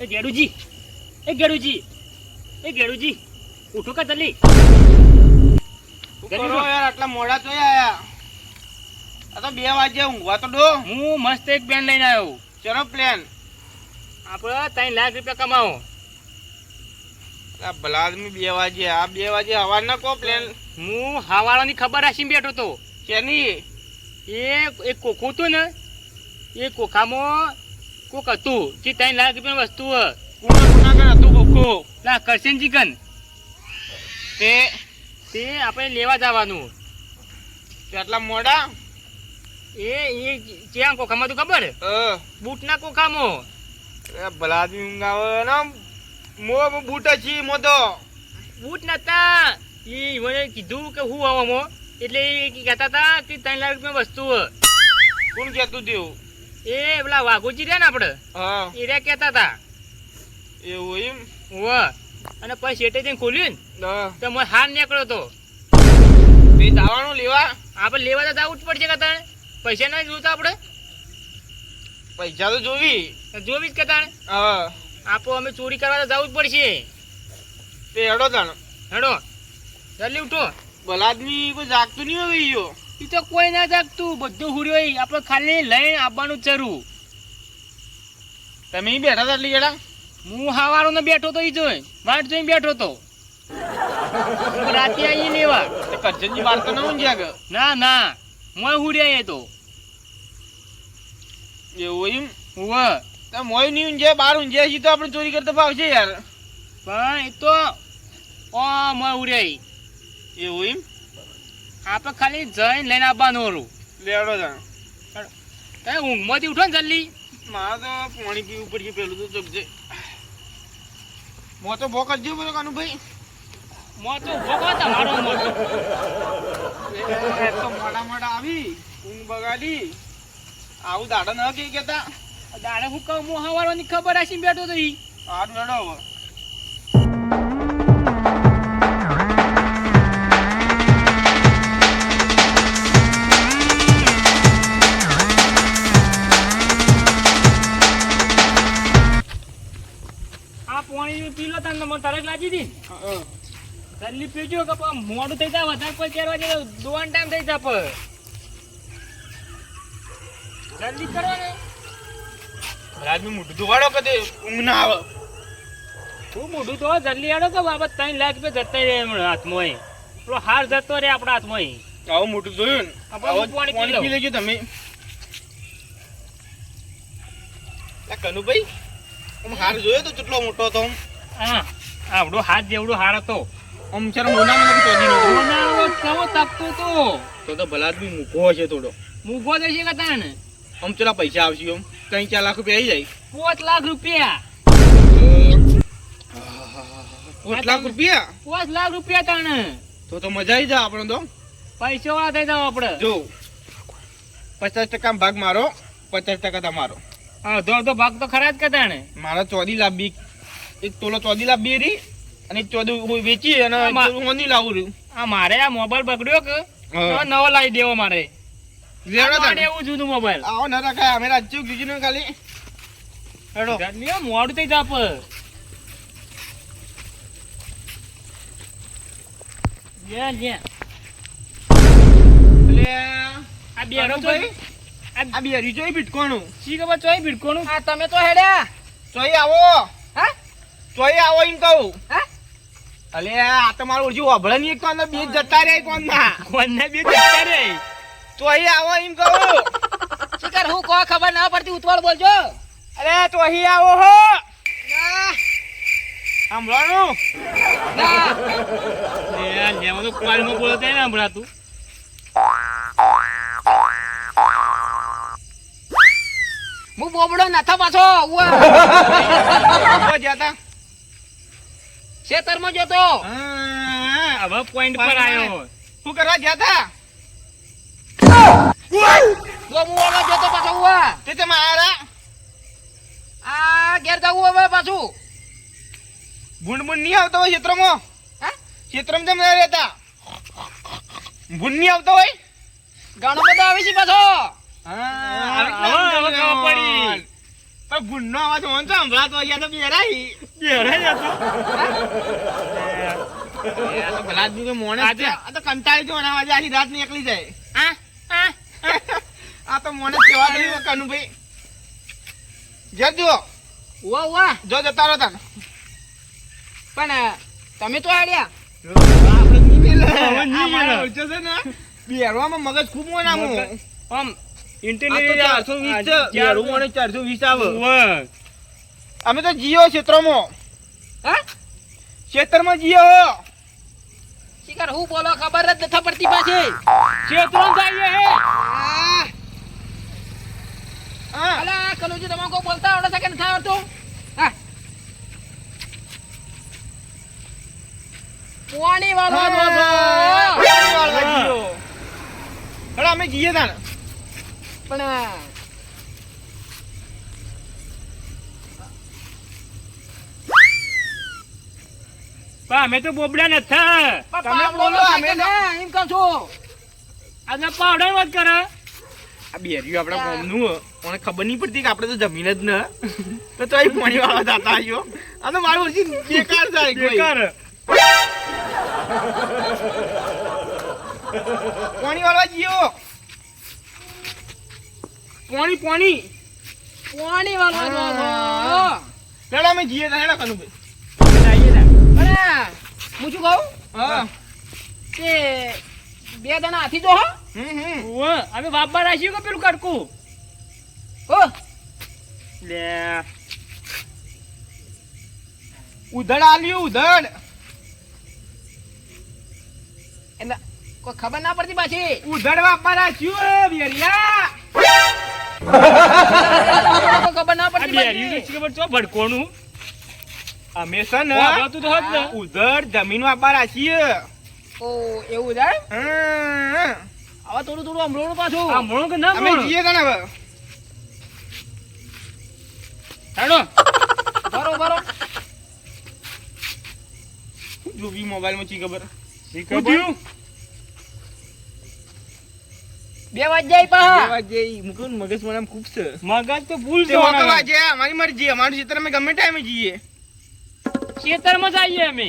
એ ગેડુજી એ ગેડુજી એ ગેડુજી ઉઠો કા જલ્દી. યાર આટલા મોડા તો આયા. આ તો બે વાગે ઊંઘવા તો દો. હું મસ્ત એક બેન લઈને આવ્યો. ચલો પ્લેન આપણે ત્રણ લાખ રૂપિયા કમાવો. આ બલાદમી બે વાગે આ બે વાગે હવાના કો પ્લેન હું હવાળાની ખબર રાખીને બેઠો તો શેની? એ એક કોખું હતું ને? એ કોખામાં કોક હતું. જે ત્રણ લાખ રૂપિયાની વસ્તુ હતું? કોખો. ના કરશન ચિકન તે તે આપણે લેવા જવાનું. તે આટલા મોડા? એ એ ક્યાં કોખામાં તું ખબર? બૂટના કોખામાં. અરે ભલા આવે ને મો મો બૂટ છી મો તો. બૂટ નતા. એ મને કીધું કે હું આવવામાં એટલે એ કહેતા હતા કે ત્રણ લાખ રૂપિયા વસ્તુ કોણ કહેતું તેવું એ પેલા વાઘોજી રહ્યા ને આપણે હા. એ રહ્યા કહેતા હતા. એવું એમ? વાહ અને પછી શેટે જઈને ખોલ્યું ને તો મને હાર નીકળ્યો તો. તે દાવાનું લેવા? આપણે લેવા તો દાવું જ પડશે કતાણે પૈસા ના જોતા આપણે? પૈસા તો જોવી. જોવી જ કતાણે હા. આપો અમે ચોરી કરવા તો જવું જ પડશે. તે હેડો તાણ. હેડો. જલ્દી ઉઠો. ભલા કોઈ જાગતું નહીં હોય ઈયો? એ તો કોઈ ના જાગતું. બધું હુર્યો આપણે ખાલી લઈને આવવાનું ચરું તમે બેઠા હતા એટલી ગેડા હું હાવારો ને બેઠો તો ઈ જોઈ. વાટ જોઈને બેઠો તો. રાતે આવીએ લેવા. કરજનજી બાર તો ન ઊંઘ્યા ના ના. મોય હુર્યા એ તો. એવું એમ? વાહ તો મોય નહીં ઊંઝે બાર ઊંઝે છે તો આપણે ચોરી કરતા ભાવશે યાર. પણ એ તો ઓ મોય હુર્યા એવું એમ? આપણે ખાલી જઈને લઈને આવવાનું હતું લેડો જાણ. તમે ઊંઘમાંથી ઉઠો ને જલ્દી. મારે તો પાણી પીવું પડશે પેલું તો જગજે મો તો ભો કરજો બોલો કાનુભાઈ મો તો ઊભો કરો તમારો મો તો. મોડા મોડા આવી ઊંઘ બગાડી. આવું દાડા ન કહી કેતા દાડે હું કહું હું હવારવાની ખબર રાખીને બેઠો તો ઈ. આડ લડો આ પાણી પી લો તને મને તરત લાગી હતી. જલ્દી પીજો કે પછી મોડું થઈ જાય વધારે કોઈ ચાર વાગે દોવાન ટાઈમ થઈ જાય જલ્દી કરો ને રાજનું મોઢું ધોવાડો કદે ઊંઘ ના આવે. તું મોઢું તો જલ્દી આડો કે બાબત ત્રણ લાખ રૂપિયા જતા રહે એમણે હાથમાં. પેલો હાર જતો રે આપણા હાથમાં. આવું મોટું જોયું ને? પાણી પી લેજો તમે. કનુભાઈ આમ હાર જોયો તો કેટલો મોટો હતો હા આવડો હાથ જેવડો હાર હતો. આમ ચાલો મોનામાં નથી ચોદી નો બનાવો કેવો તપતો તો તો તો ભલા આદમી મૂકો હશે થોડો. મૂકો જશે કતા ને આમ ચલા પૈસા આવશે આમ? ત્રણ ચાર લાખ રૂપિયા આવી જાય. પાંચ લાખ રૂપિયા. પાંચ લાખ રૂપિયા? પાંચ લાખ રૂપિયા તાણે. તો તો મજા આવી જાય આપણે તો. પૈસા વાળા થઈ જાવ આપણે જો પચાસ ટકા ભાગ મારો પચાસ ટકા તમારો. અડધો અડધો ભાગ તો ખરા જ કે તાણે? મારા ચોદી લાંબી એક તોલો ચોદી લાંબી રહી અને ચોદી વેચી અને હું નહીં લાવું રહ્યું. આ મારે આ મોબાઈલ બગડ્યો કે. નવો લાવી દેવો મારે. આ. એવું જૂનું મોબાઈલ આવો ન રખાય અમે રાજ્ય કીધું ખાલી. હેડો. મોડું થઈ જાપ લે લે. આ બેરો તો ભાઈ? આ બે જોઈ ભીટકોણું શી ખબર ચોય ભીડકોનું આ તમે તો હેડ્યા. ચોઈ આવો. હા? ચોઈ આવો એમ કહું. હા? અલે આ તમારું ઓળખી વાભળે નહીં એક કોણ બે જતા રે કોણ ના કોને બે જતા રે ચોઈ આવો એમ કહું. શિખર હું કોઈ ખબર ના પડતી ઉતવાળ બોલજો. અરે ચોઈ આવો હો. સાંભળવાનું? ના. લેવા તો કોલમાં ને હમણાં હું બોબડો નથો પાછો ઉવા. ઊભા જ્યાં તા. ખેતરમાં જતો હવે પોઈન્ટ પર આવ્યો. શું કરવા જ્યાં તા ગોમુવાળો જતો પાછો ઉવા. તે તમે આયા આ ઘેર જવું હવે પાછું. ભૂંડ ભૂંડ નહીં આવતો હોય ક્ષેત્રમાં હા? ક્ષેત્રમાં કેમ ના રહેતા. ભૂનની આવતો હોય? ઘણો બધો આવે છે પાછો. હા. પણ ભૂનનો અવાજ હોય સંભળાતો હોય, યા તો બેરાઈ. બેરાઈ જતો. ભલા મોણસ આજે-. આ તો કંટાળી જો અવાજે આખી રાત નીકળી જાય. આ, આ, તો મને કેવા દે કનુભાઈ. જજો ઉવા ઉવા. જો જતા રહો તને. પણ તમે તો આડ્યા. બેરવામાં મગજ ખૂબ હોય આમ આ તો internet 420 છે. બેરવું મને 420 આવે. ઉવ્વ. અમે તો જીઓ ક્ષેત્રમાં. હા? ક્ષેત્રમાં જીઓ. શિકાર હું બોલો ખબર જ નથી પડતી પાછી. ક્ષેત્રમાં જઈએ હે. હા. અલા કનુજી તમારે કોઈ બોલતા આવડે છે કે નથી આવડતું? પાણી વાળો. પાણી અમે જઈએ તાણ. પણ પણ અમે તો બોબડા નથી તમે બોલો, અમે ને એમ કહું છું. આજે પાવડા વાત કરે. આ બેરિયું આપણા ગામનું નું મને ખબર નહીં પડતી કે આપણે તો જમીન જ ન તો તો અહીં પાણી વાળા દાતા આવ્યો આ તો મારું ઓછી બેકાર જાય કોઈ. બેકાર. પાણી વાળવા જીઓ. પાણી પાણી. પાણી વાળવા. હેડો અમે જીએ તાણ હેડો કનુભાઈ પણ હું શું કહું? હા. કે બે જણા હાથી જો હો. હમ હમ. અમે બાપા રાખ્યું કે પેલું કડકું? ઓ લે. ઉધડ આલ્યું ઉધડ. એટલે કોઈ ખબર ના પડતી પાછી. ઉધડ વાપા રાખ્યું હે બેરિયા ખબર ના પડતી ખબર છો ભડકોનું અમે છે ને વાપરતું તો હોત ને. ઉધડ જમીન વાપર છીએ. ઓ એવું જાય? હવે થોડું થોડું હમણાં પાછું. આ કે ના અમે જઈએ જીએ હવે. હેડો. બરો બરો જોવી મોબાઈલમાં ચી ખબર? શી ખબર? બે વાગ્યા બે પા વાગે ઈ. મૂકું મગજ મને ખૂબ છે. મગજ તો ભૂલ છે વાગે વાગે અમારી મરજી. અમારું ચિત્ર અમે ગમે ટાઈમે જઈએ. ખેતરમાં જઈએ અમે.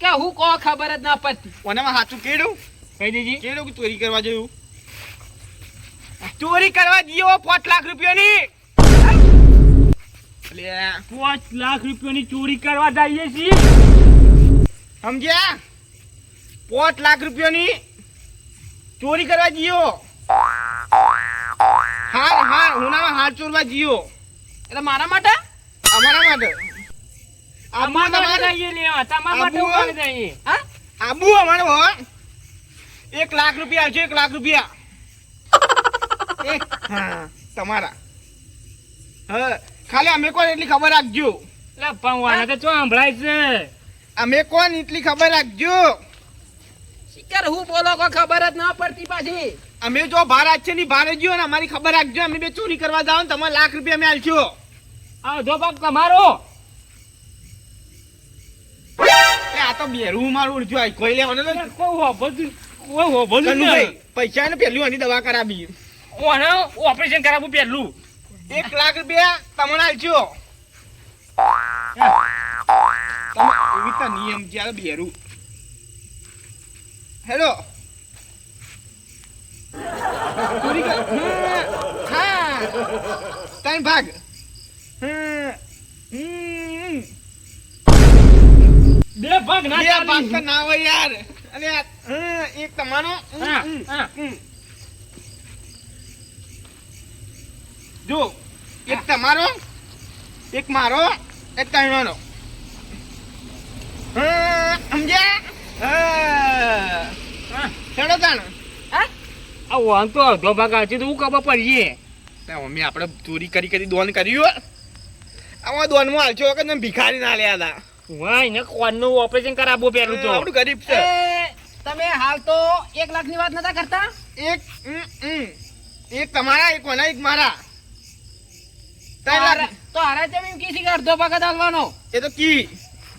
કે હું કો ખબર જ ના પડતી. ઓનામાં સાચું કેડું? કહી દેજી. કેડું કે ચોરી કરવા જોયું? ચોરી કરવા જીઓ પાંચ લાખ રૂપિયાની. પાંચ લાખ રૂપિયાની ચોરી કરવા જઈએ છીએ. સમજ્યા? પાંચ લાખ રૂપિયાની ચોરી કરવા જીઓ હા હું ના હાથ ચોરવા જીઓ એટલે મારા માટે? અમારા માટે. આબુ તમારે જઈએ લેવા. તમારા માટે ઉપાડી જઈએ હા? આબુ અમારે હો. એક લાખ રૂપિયા આવશે એક લાખ રૂપિયા. હા તમારા. હા ખાલી અમે કોણ એટલી ખબર રાખજો. એટલે પંવાના તો ચો સંભળાય છે? અમે કોણ એટલી ખબર રાખજો. શિકાર હું બોલો કોઈ ખબર જ ના પડતી પાછી. અમે જો ભારત છે ની ભારે ને અમારી ખબર રાખજો. અમે બે ચોરી કરવા જાવ ને તમારે લાખ રૂપિયા અમે આલશો. આ જો ભાગ તમારો. આ તો બેરું મારું આ કોઈ લેવાનું નથી. કોઈ હોભળ કોઈ હોભળ નહીં. પૈસા ને પેલી એની દવા કરાવી. ઓને ઓપરેશન કરાવું પેલું એક લાખ રૂપિયા તમને આલજો એવી તો નિયમ છે આ બેરું હેલો. હા. ત્રણ ભાગ. હમ. ભાગ ના બે ભાગ તો ના હોય યાર. અરે એક તમારો. જો એક તમારો એક મારો એક હમ, સમજ્યા. હેડો તાણ. આ વાન તો અડધો ભાગ આવશે તો હું ખબર પડીએ. મમ્મી આપણે ચોરી કરી કરી દોન કર્યું. આમાં દોનમાં હાલશો કે ભિખારી ના લ્યા હતા વાહ એને કોનનું ઓપરેશન કરાવવું પેલું તો. આપણું ગરીબ છે. તમે હાલ તો એક લાખની વાત નતા કરતા? એક. એક તમારા એક કોના એક મારા. તો ત્રણ તો હારે તેમ એમ કીધી કે અડધો ભાગ હાલવાનો એ તો કી.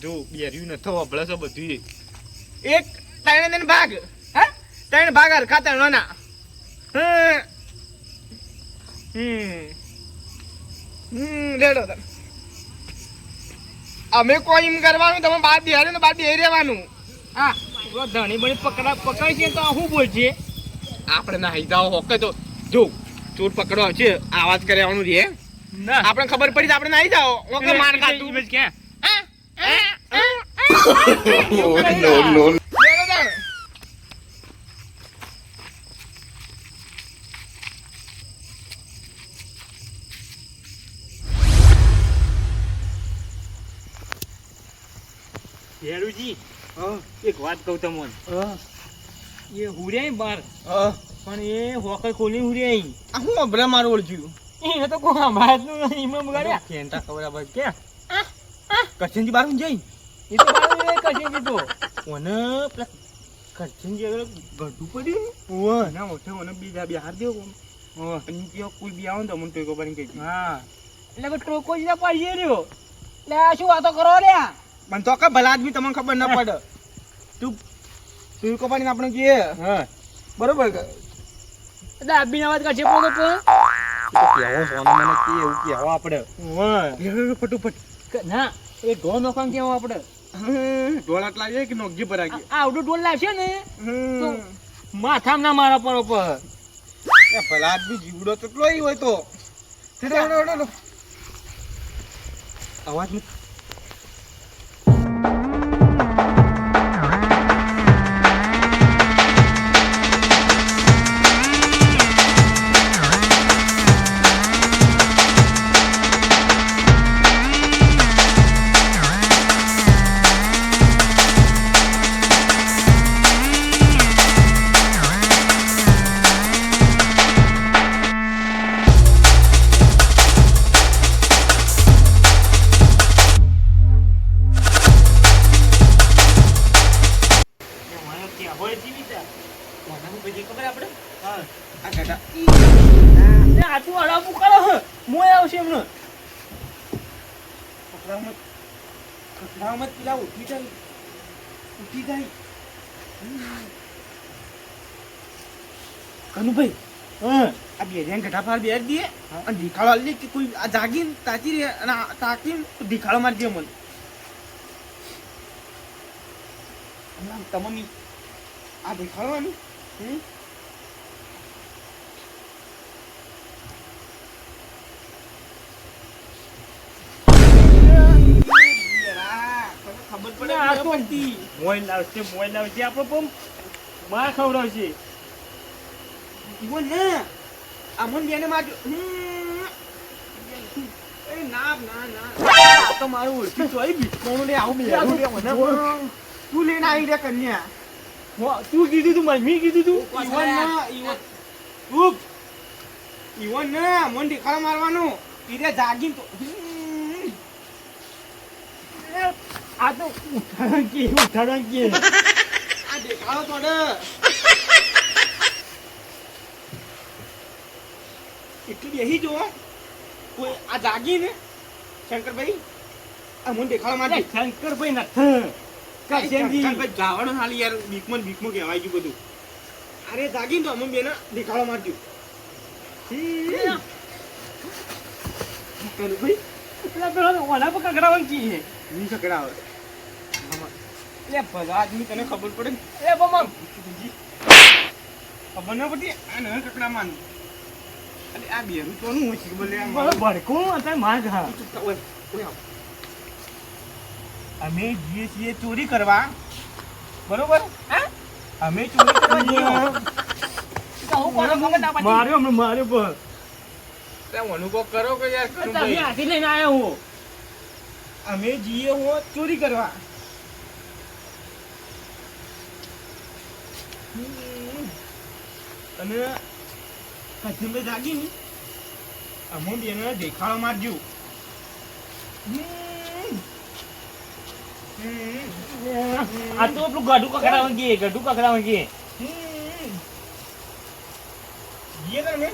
જો બેર્યું નથો વપડે છે બધું. એક ત્રણે ત્રણ ભાગ. હે? ત્રણ ભાગ હરખા ત્રણોના. હમ. હમ. હમ લેડો તમે. અમે કોઈ એમ કરવાનું તમે બાર ને બાર બેહી રહેવાનું. હા પેલો ધણી બની પકડા પકડી છે તો શું બોલશે? આપણે ના જાઓ હોકે તો. જો ચોર પકડો છે આવાજ કરે આવવાનું રે ના. આપણે ખબર પડી તો આપણે નાહી જાઓ. ઓકે માર ખાતું હા ક્યાં હેરુજી એક વાત કહું તમને. એ હુર્યા બાર. પણ એ હોકર ખોલી હુર્યા અહીં હું અભરા મારું ઓળખ્યું? એને તો કોઈ અમારા નું નહીં એમાં બગાડ્યા ફેંટા ખબર આ ક્યાં કરશનજી બાર જઈ? એ તો બારું તો પેલા કરશનજી આગળ ગઢું પડ્યું ઓહ એના મોઢે ઓને બીજા બે હાર દેવો ઓહ અને કે કોઈ બી આવે ને તો મને ટોકો પાડીને કહી. હા. એટલે કે ટોકો જ ના પાડીએ રહ્યો. એટલે આ શું વાતો કરો લ્યા મને તો કે ભલા આદમી તમને ખબર ના પડે. તું ટોકો પાડીને આપણે કહીએ હા. બરોબર કે? એટલે આબીના વાત કાઢે પોતો તો. કેવો સોનો મને કે એવું કેવો આપણે હા ફટુફટ. ના એ ગો નોખાણ કેવો આપણે ઢોળ આટલા છે કે નોગજી પર આ આવડું ઢોળ લાવશે ને? હમ. માથામાં ના મારા પર ઉપર. એ ભલા આદમી જીવડો કેટલો ઈ હોય તો. અવાજ મત કચરામાં કચરામાં જ પેલા ઉઠી જાય. ઉઠી જાય. કનુભાઈ આ બે જણ ગઠા પાર બેર દે અને ઢીકાળો આલી કે કોઈ આ જાગીને તાકી રે અને તાકીને તો ઢીકાળો મારી દે મને. તમને આ ઢીકાળવાનું હમ? આ તો- ન લાવશે મોય લાવશે આપણે પણ માર ખવડાવશે. ઈવો ને અમન બેને મારજો એ ના ના ના. તો મારું ઓળખી ચોઈ બી કોણ આવું બે લે મને તું લઈને આવી રે કન્યા. તું કીધું તું મને કીધું તું? ઈવન ના ઈવન ઉપ ઈવન ના મન ઢીકાળા મારવાનું. ઈરે જાગીને તો હમ. આ તો ઉઠાડણ કે ઉઠાડણ કે આ દેખાડો થોડે એટલું બેહી જો કોઈ આ જાગીને શંકરભાઈ આ મને દેખાડવા મારજો શંકરભાઈ નથી. શંકરભાઈ જાવડો હાલી યાર બીકમાં ને બીકમાં કહેવાય ગયું બધું. અરે જાગીને તો અમે બેને દેખાડો મારજો શંકરભાઈ પેલા પેલા ઓલા પર કકડાવણ કી છે. ની સકડાવે એટલે ભલા આદમી તને ખબર પડે એ બમમ ખબર ન પડતી? આ ન કકડા માન અરે આ બેરું તો હોય છે બોલે આ ભડકું અત્યારે માર ખા ચૂપ થાવ, ઓય, ઓય આવ. અમે જઈએ છીએ ચોરી કરવા. બરોબર? અમે ચોરી કરવા જઈએ. માર્યો માર્યો પણ અનુભવ કરો કે યાર તમે કનુભાઈ. લઈને આવ્યો હું. અમે જઈએ હો ચોરી કરવા. અને કચિંબે જાગી અમો બેને દેખાડો મારજો. આ તો પેલું ગઢું કકડાવણ કી ગઢું કકડાવણ કી હમ. તમે?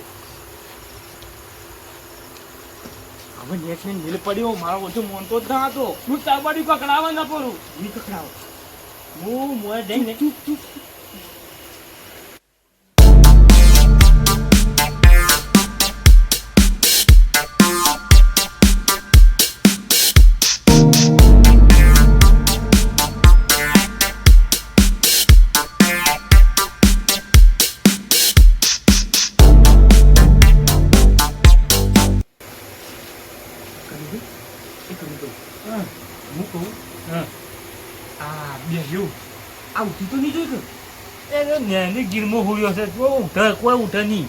હવે નેટ ને નીલ પડ્યો મારો ઓછો મોનતો જ ના હતો. હું તાબાડી ન પડું. ની કકડાવો હું મોય જઈને ચૂપ ચૂપ. ગીરમો હોયો છે જો ઉઠે કોઈ ઉઠે નહીં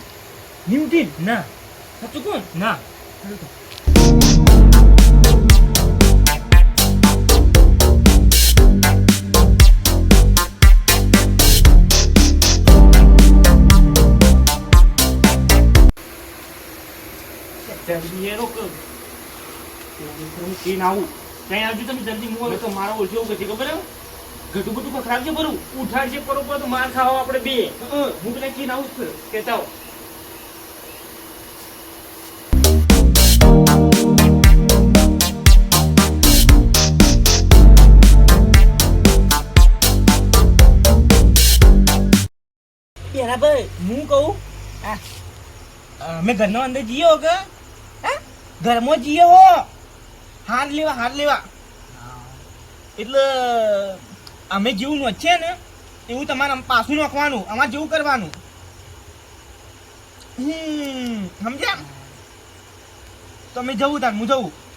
નિમતી ના સાચું કોણ ના જલ્દી આવું આવજો તમે જલ્દી હવે તો મારો કે ખબર? ઘટું બધું પકડાવજે બરું. ઉઠાડશે કરો તો માર ખાવા આપણે બે. હું. તને કી જ છે. કેતા ભાઈ હું કહું? મેં અમે ઘરનો અંદર જીયો કે? હા? ઘરમાં જીયો હો. હાથ લેવા હાથ લેવા. એટલે અમે જેવું નોંધીએ ને, એવું તમારે આમ પાછું નાખવાનું અમારે જેવું કરવાનું. હમ, સમજ્યા? તમે જવું તાર, હું જવું.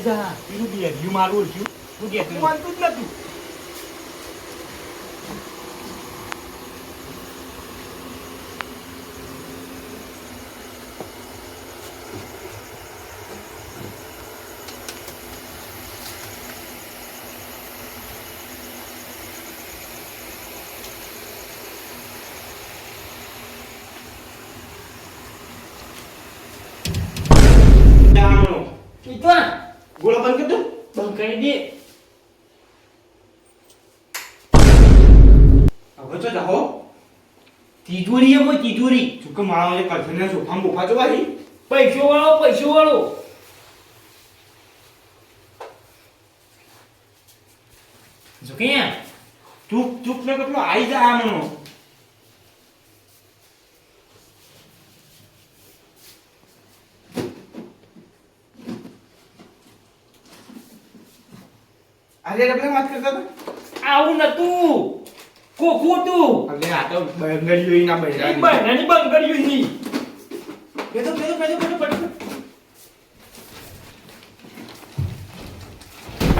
જા પેલું યુ રહ્યું મારું ઓળખ્યું. કે તું માનતું જ નતું ઈ તો ને, ગોળો બંધ કરી દો બંધ કરી દે હવે તો જાઓ તિજોરી એમાં તિજોરી શું કે મારા જે કરશે ને સોફા બોફા જોવાથી પૈસો વાળો પૈસો વાળો જો કે ચૂપ ચૂપ ને કેટલો આઈ જા આ મનો આજે ડબલે વાત કરતા હતા? આવું નતું. કોકું તું અરે આ તો બંગડીઓ ના બૈરા બંધ કર્યું ની બેઠો બેઠો બેઠો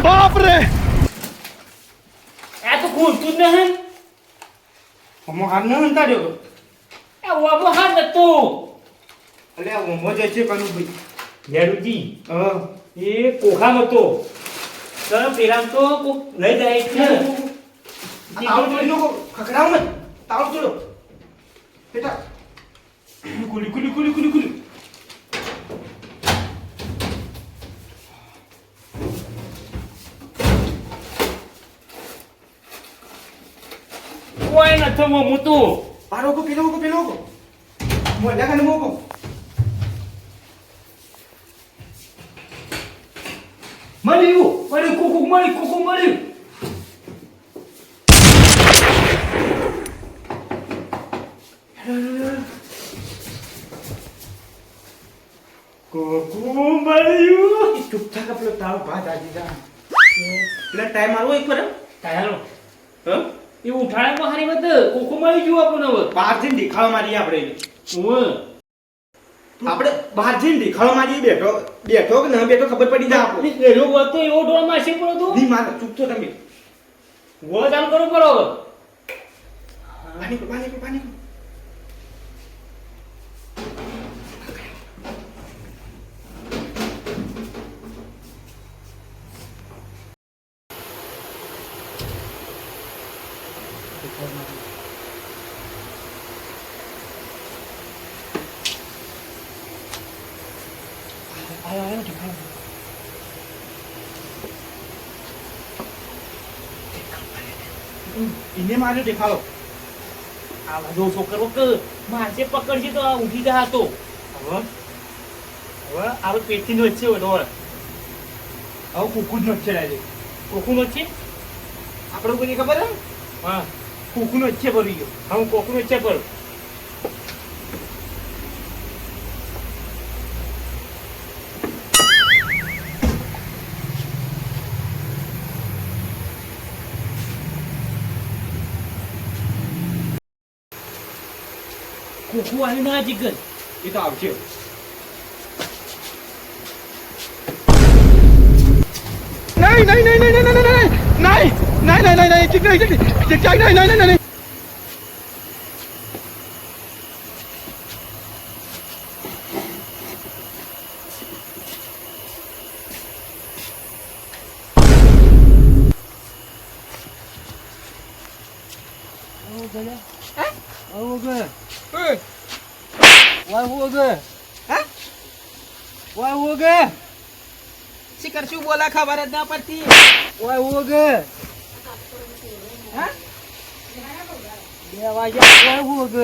બાપ રે આ તો ખોલતું જ નહીં અમો હાર ન હંતાડ્યો એ વાબો હાર નતો. અલે આ ઓમો જે છે કનું ભાઈ. નેરુજી હ. એ કોખા નતો સર પેલા તો કોક લઈ જાય છે. તાવ તોડી નો ખખડાવ મત તાવ તોડો. બેટા કુલી કુલી કુલી કુલી કુલી કોઈ નતો હું તું. પારો કો પેલો કો પેલો કો. મોલા કને મોકો મળ્યું મળ્યું કુકુ મળ્યું કુકુ મળ્યું કોકો મળ્યું ચૂપ થા કે પેલો તાવ ભાત આજી જા. પેલા ટાઈમ આવો એક પર ટાઈમ આવો એ ઉઠાડે હારી મત કોકો મળી જુઓ આપણને હવે. બહાર જઈને દેખાડો મારી આપણે. ઓય આપણે બહાર જઈને દેખાડો જઈ બેઠો બેઠો કે ન બેઠો ખબર પડી જાય આપણે એનો તો એવો ડોળમાં છે પડો તું? ની માર ચૂપ છો તમે. વળ આમ કરો પડો હવે. પાણી પી, પાણી Thank પાણી એને માર્યો દેખાડો. આ બધો છોકરો કે મારશે પકડશે તો આ ઉઠી ગયા હતો. હવે હવે આ પેટથી નો છે બધો હવે કુકુ જ નથી ડાયરેક્ટ. કોકુ નો છે આપણે કોઈને ખબર હા? કુકુ નો છે ભરી ગયો. હું કોકુ નો છે પર કોકું આવ્યું ના જીગર એ તો આવશે નહીં નહીં નહીં નહીં નહીં નહીં નહીં નહીં નહીં નહીં નહીં ઠીક નહીં ઠીક ઠીક ઠીક નહીં નહીં નહીં નહીં બોલા ખબર જ ના પડતી. ઓય ઉગ. હા? બે વાગ્યા. ઓય ઉગ.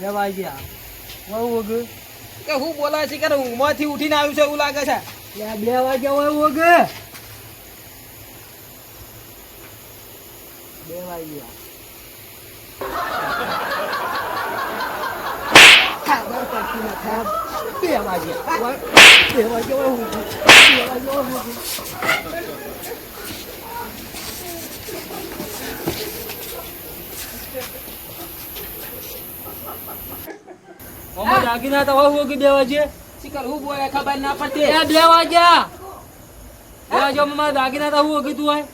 બે વાગ્યા. ઓય ઉગ. કે હું બોલા છે કે ઊંઘમાંથી ઉઠીને આવ્યું છે એવું લાગે છે? બે વાગ્યા ઓય ઓગ બે વાગ્યા. ખબર પડતી નથી 对呀，马姐，我对我幺五五，对我幺五五。Mama dah kena tahu aku ke dia wajib. Sikal hu buaya kabar nak pati. Ya dia wajib. Dia wajib mama dah kena tahu aku tu ay.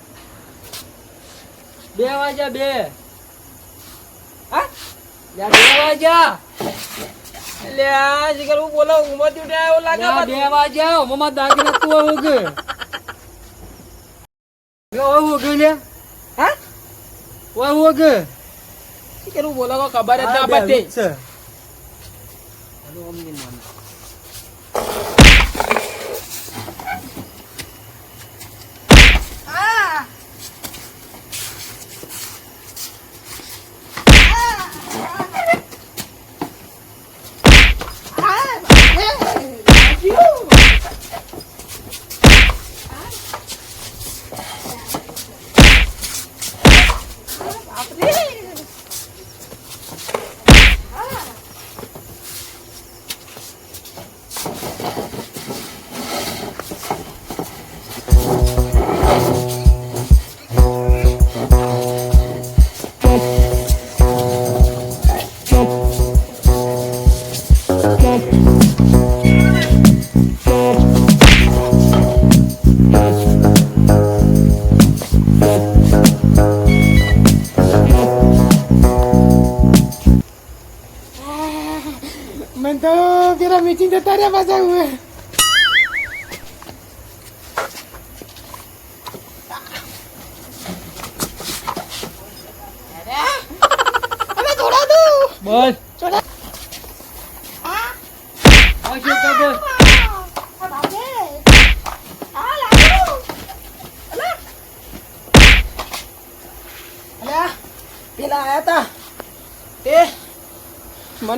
Dia wajib ha? dia. Ah? Dia wajib. બોલો ઉમર જુટ્યા એવું બે વાજે આવ મમ્મા તું ઊંઘ યો ઊંઘ લે? હા? બોલો ખબર જ ના પડતી.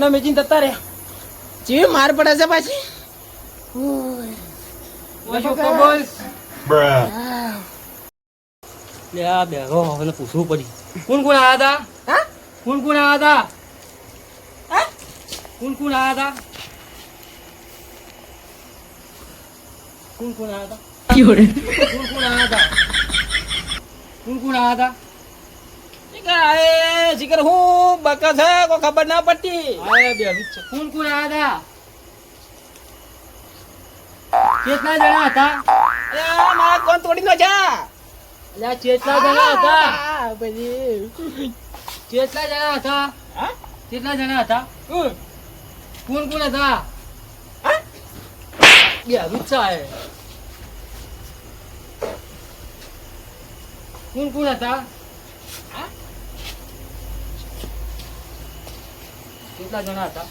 મને મેચીને જતા રહ્યા. જેવી માર પડે છે પાછી? આ શું કરે? લે આ બેરો હવે પૂછવું પડી કોણ કોણ આવ્યા હતા? હા? કોણ કોણ આવ્યા હતા? હા? કોણ કોણ આયા હતા? કોણ કોણ આવ્યા હતા? કોણ કોણ આવ્યા હતા? કોણ કોણ આયા હતા? આય શિખર હું બકા છે કો ખબર ના પડતી. આયા બે. કોણ કોણ આયા હતા? કેટલા જણા હતા? અલ્યા, મારા કોણ તોડી નો છે અલ્યા કેટલા જણા હતા? પછી કેટલા જણા હતા? હા? કેટલા જણા હતા? કોણ? કોણ હતા? બે વીસ છે કોણ કોણ હતા? હા? કેટલા જણા હતા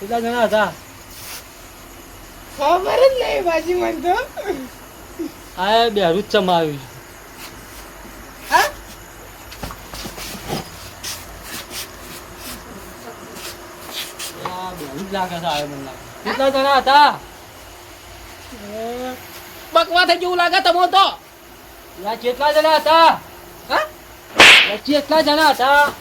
કેટલા જણા હતા ખબર જ નહીં બાજી મને તો આ બેરું જ ચમાવ્યું હા બેરું જ લાગે છે આ મને લાગે કેટલા જણા હતા બકવા થઈ જેવું લાગે તમો તો યા કેટલા જણા હતા? હા? કેટલા જણા હતા?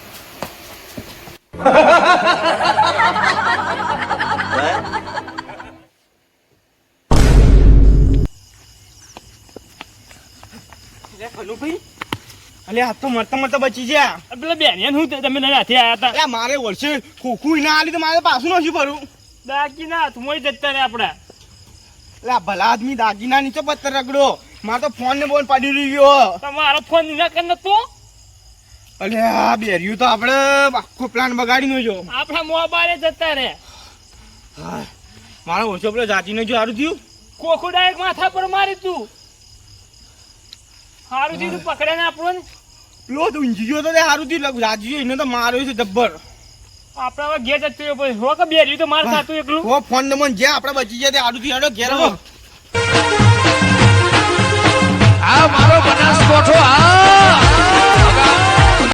અલે આ તો મરતા મરતા બચી ગયા. પેલા બેન હું તમે નથી આવ્યા હતા. મારે વર્ષે ખોખું ના આલી તો મારે પાછું નથી ભરવું દાગીના હાથમાં જતા રે આપડા. એટલે ભલા આદમી દાગીના નીચે પત્તર રગડો. મારે તો ફોન ને બોલ પડી રહ્યો મારો ફોન ના કર નતો અલે આ બેર્યું તો આપણે આખો પ્લાન બગાડી જો. આપણા મોબાઈલે જતા રે મારો ઓછો પેલો જાતીને જો સારું થયું? કોખું એક માથા પર મારી તું. સારું થયું તું પકડે ને આપણો પેલો તો ઊંઘી ગયો તો તે સારું થયું. રાજી એને તો માર્યો છે જબ્બર. આપડા હવે ઘેર જતું હો કે બેર્યું તો માર સાતું એકલું? હો ફોન નંબર જે આપણે બચી જાય તે સારું થયું. ઘેર. આ મારો બનાસકોઠો આ!